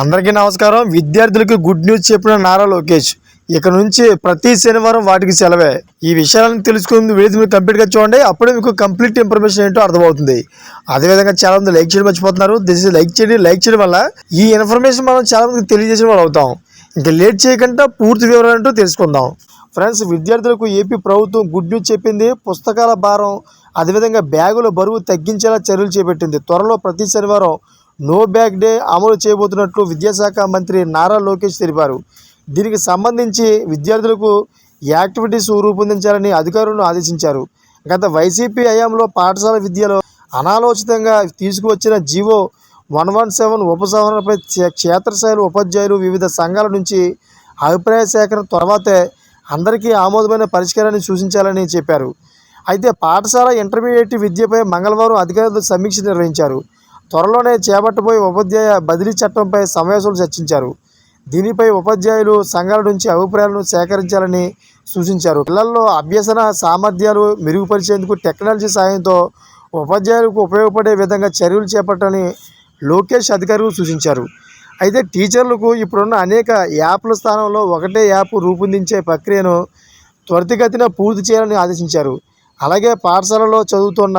అందరికీ నమస్కారం. విద్యార్థులకు గుడ్ న్యూస్ చెప్పిన నారా లోకేష్. ఇక నుంచి ప్రతి శనివారం వాటికి సెలవే. ఈ విషయాలను తెలుసుకుని వీడియో మీరు కంప్లీట్గా చూడండి. అప్పుడే మీకు కంప్లీట్ ఇన్ఫర్మేషన్ ఏంటో అర్థమవుతుంది. అదేవిధంగా చాలా మంది లైక్ చేయడం మర్చిపోతున్నారు. దిస్ ఇస్ లైక్ చేయండి. లైక్ చేయడం వల్ల ఈ ఇన్ఫర్మేషన్ మనం చాలా మందికి తెలియజేసిన వాళ్ళు అవుతాం. ఇంకా లేట్ చేయకుండా పూర్తి వివరాలంటూ తెలుసుకుందాం. ఫ్రెండ్స్ విద్యార్థులకు ఏపీ ప్రభుత్వం గుడ్ న్యూస్ చెప్పింది. పుస్తకాల భారం అదేవిధంగా బ్యాగుల బరువు తగ్గించేలా చర్యలు చేపట్టింది. త్వరలో ప్రతి శనివారం నో బ్యాగ్ డే అమలు చేయబోతున్నట్లు విద్యాశాఖ మంత్రి నారా లోకేష్ తెలిపారు. దీనికి సంబంధించి విద్యార్థులకు యాక్టివిటీస్ రూపొందించాలని అధికారులను ఆదేశించారు. గత వైసీపీ హయాంలో పాఠశాల విద్యలో అనాలోచితంగా తీసుకువచ్చిన జీవో వన్ వన్ సెవెన్ ఉపసంహరణపై క్షేత్రస్థాయిలో ఉపాధ్యాయులు వివిధ సంఘాల నుంచి అభిప్రాయ సేకరణ తర్వాతే అందరికీ ఆమోదమైన పరిష్కారాన్ని సూచించాలని చెప్పారు. అయితే పాఠశాల ఇంటర్మీడియట్ విద్యపై మంగళవారం అధికారులతో సమీక్ష నిర్వహించారు. త్వరలోనే చేపట్టబోయే ఉపాధ్యాయ బదిలీ చట్టంపై సమావేశంలో చర్చించారు. దీనిపై ఉపాధ్యాయులు సంఘాల నుంచి అభిప్రాయాలను సేకరించాలని సూచించారు. పిల్లల్లో అభ్యసన సామర్థ్యాలు మెరుగుపరిచేందుకు టెక్నాలజీ సాయంతో ఉపాధ్యాయులకు ఉపయోగపడే విధంగా చర్యలు చేపట్టాలని లోకేష్ అధికారులు సూచించారు. అయితే టీచర్లకు ఇప్పుడున్న అనేక యాప్ల స్థానంలో ఒకటే యాప్ రూపొందించే ప్రక్రియను త్వరితగతిన పూర్తి చేయాలని ఆదేశించారు. అలాగే పాఠశాలలో చదువుతున్న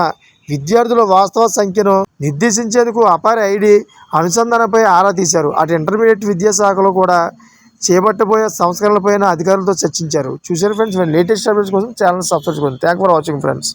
విద్యార్థుల వాస్తవ సంఖ్యను నిర్దేశించేందుకు అపార ఐడి అనుసంధానంపై ఆరా తీశారు. అటు ఇంటర్మీడియట్ విద్యాశాఖలో కూడా చేపట్టబోయే సంస్కరణలపైన అధికారులతో చర్చించారు. చూసారు ఫ్రెండ్స్ లేటెస్ట్ అప్డేట్స్ కోసం ఛానల్ సబ్స్క్రైబ్ చేసుకోండి. Thank for watching friends